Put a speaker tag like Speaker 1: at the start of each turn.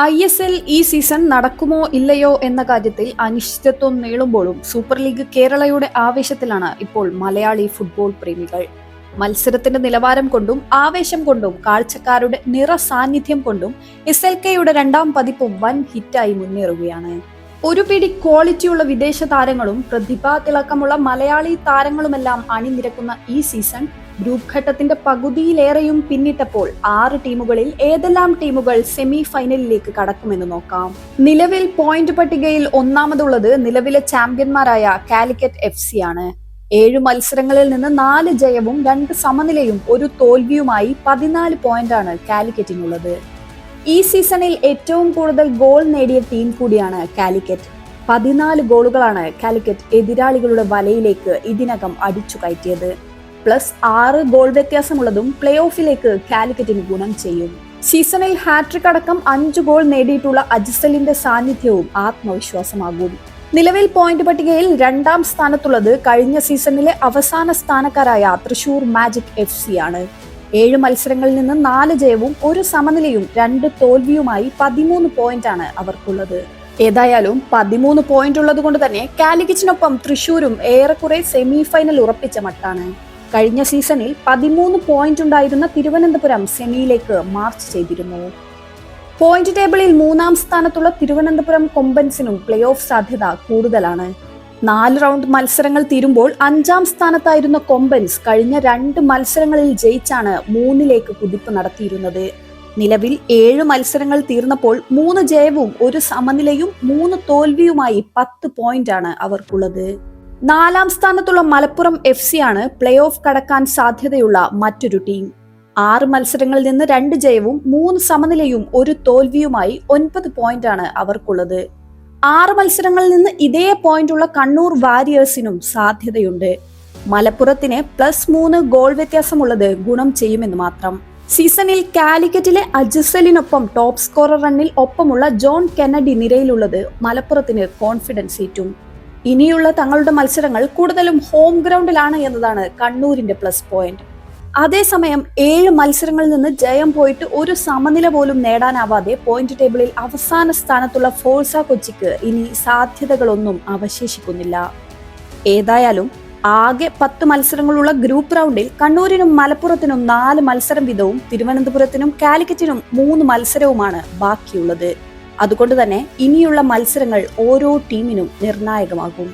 Speaker 1: I S L ഈ season നടക്കുമോ ഇല്ലയോ എന്ന കാര്യത്തിൽ അനിശ്ചിതത്വം നീളുമ്പോഴും സൂപ്പർ ലീഗ് കേരളയുടെ ആവേശത്തിലാണ് ഇപ്പോൾ മലയാളി ഫുട്ബോൾ പ്രേമികൾ. മത്സരത്തിന്റെ നിലവാരം കൊണ്ടും ആവേശം കൊണ്ടും കാഴ്ചക്കാരുടെ നിറ സാന്നിധ്യം കൊണ്ടും എസ് എൽ കെയുടെ രണ്ടാം പതിപ്പും വൻ ഹിറ്റായി മുന്നേറുകയാണ്. ഒരു പിടി ക്വാളിറ്റിയുള്ള വിദേശ താരങ്ങളും പ്രതിഭാ തിളക്കമുള്ള മലയാളി താരങ്ങളുമെല്ലാം അണിനിരക്കുന്ന ഈ സീസൺ ഗ്രൂപ്പ് ഘട്ടത്തിന്റെ പകുതിയിലേറെയും പിന്നിട്ടപ്പോൾ ആറ് ടീമുകളിൽ ഏതെല്ലാം ടീമുകൾ സെമി ഫൈനലിലേക്ക് കടക്കുമെന്ന് നോക്കാം. നിലവിൽ പോയിന്റ് പട്ടികയിൽ ഒന്നാമതുള്ളത് നിലവിലെ ചാമ്പ്യന്മാരായ കാലിക്കറ്റ് എഫ് സി ആണ് ഏഴ് മത്സരങ്ങളിൽ നിന്ന് നാല് ജയവും രണ്ട് സമനിലയും ഒരു തോൽവിയുമായി പതിനാല് പോയിന്റാണ് കാലിക്കറ്റിനുള്ളത്. ഈ സീസണിൽ ഏറ്റവും കൂടുതൽ ഗോൾ നേടിയ ടീം കൂടിയാണ് കാലിക്കറ്റ്. പതിനാല് ഗോളുകളാണ് കാലിക്കറ്റ് എതിരാളികളുടെ വലയിലേക്ക് ഇതിനകം അടിച്ചു കയറ്റിയത് പ്ലസ് ആറ് ഗോൾ വ്യത്യാസമുള്ളതും പ്ലേ ഓഫിലേക്ക് കാലിക്കറ്റിന് ഗുണം ചെയ്യും സീസണിൽ ഹാട്രിക് അടക്കം അഞ്ച് ഗോൾ നേടിയിട്ടുള്ള അജിസലിന്റെ സാന്നിധ്യവും ആത്മവിശ്വാസമാകും നിലവിൽ പോയിന്റ് പട്ടികയിൽ രണ്ടാം സ്ഥാനത്തുള്ളത് കഴിഞ്ഞ സീസണിലെ അവസാന സ്ഥാനക്കാരായ തൃശൂർ മാജിക് എഫ് സി ആണ് ഏഴ് മത്സരങ്ങളിൽ നിന്ന് നാല് ജയവും ഒരു സമനിലയും രണ്ട് തോൽവിയുമായി പതിമൂന്ന് പോയിന്റാണ് അവർക്കുള്ളത്. ഏതായാലും പതിമൂന്ന് പോയിന്റ് ഉള്ളത് കൊണ്ട് തന്നെ കാലിക്കറ്റിനൊപ്പം തൃശൂരും ഏറെക്കുറെ സെമി ഫൈനൽ ഉറപ്പിച്ച മട്ടാണ്. കഴിഞ്ഞ സീസണിൽ പതിമൂന്ന് പോയിന്റ് ഉണ്ടായിരുന്ന തിരുവനന്തപുരം സെമിയിലേക്ക് മാർച്ച് ചെയ്തിരുന്നു. പോയിന്റ് ടേബിളിൽ മൂന്നാം സ്ഥാനത്തുള്ള തിരുവനന്തപുരം കൊമ്പൻസിനും പ്ലേ ഓഫ് സാധ്യത കൂടുതലാണ്. നാല് റൗണ്ട് മത്സരങ്ങൾ തീരുമ്പോൾ അഞ്ചാം സ്ഥാനത്തായിരുന്ന കൊമ്പൻസ് കഴിഞ്ഞ രണ്ട് മത്സരങ്ങളിൽ ജയിച്ചാണ് മൂന്നിലേക്ക് കുതിപ്പ് നടത്തിയിരുന്നത്. നിലവിൽ ഏഴ് മത്സരങ്ങൾ തീർന്നപ്പോൾ മൂന്ന് ജയവും ഒരു സമനിലയും മൂന്ന് തോൽവിയുമായി പത്ത് പോയിന്റാണ് അവർക്കുള്ളത്. നാലാം സ്ഥാനത്തുള്ള മലപ്പുറം എഫ് ആണ് പ്ലേ ഓഫ് കടക്കാൻ സാധ്യതയുള്ള മറ്റൊരു ടീം. ആറ് മത്സരങ്ങളിൽ നിന്ന് രണ്ട് ജയവും മൂന്ന് സമനിലയും ഒരു തോൽവിയുമായി ഒൻപത് പോയിന്റാണ് അവർക്കുള്ളത്. ആറ് മത്സരങ്ങളിൽ നിന്ന് ഇതേ പോയിന്റുള്ള കണ്ണൂർ വാരിയേഴ്സിനും സാധ്യതയുണ്ട്. മലപ്പുറത്തിന് പ്ലസ് മൂന്ന് ഗോൾ വ്യത്യാസമുള്ളത് ഗുണം ചെയ്യുമെന്ന് മാത്രം. സീസണിൽ കാലിക്കറ്റിലെ അജിസലിനൊപ്പം ടോപ്പ് സ്കോറർ റണ്ണിൽ ഒപ്പമുള്ള ജോൺ കെന്നഡി നിരയിലുള്ളത് മലപ്പുറത്തിന് കോൺഫിഡൻസ് ഏറ്റും. ഇനിയുള്ള തങ്ങളുടെ മത്സരങ്ങൾ കൂടുതലും ഹോം ഗ്രൗണ്ടിലാണ് എന്നതാണ് കണ്ണൂരിന്റെ പ്ലസ് പോയിന്റ് അതേസമയം ഏഴ് മത്സരങ്ങളിൽ നിന്ന് ജയം പോയിട്ട് ഒരു സമനില പോലും നേടാനാവാതെ പോയിന്റ് ടേബിളിൽ അവസാന സ്ഥാനത്തുള്ള ഫോഴ്സ കൊച്ചിക്ക് ഇനി സാധ്യതകളൊന്നും അവശേഷിക്കുന്നില്ല. ഏതായാലും ആകെ പത്ത് മത്സരങ്ങളുള്ള ഗ്രൂപ്പ് റൗണ്ടിൽ കണ്ണൂരിനും മലപ്പുറത്തിനും നാല് മത്സരം വീതവും തിരുവനന്തപുരത്തിനും കാലിക്കറ്റിനും മൂന്ന് മത്സരവുമാണ് ബാക്കിയുള്ളത്. അതുകൊണ്ട് തന്നെ ഇനിയുള്ള മത്സരങ്ങൾ ഓരോ ടീമിനും നിർണായകമാകും.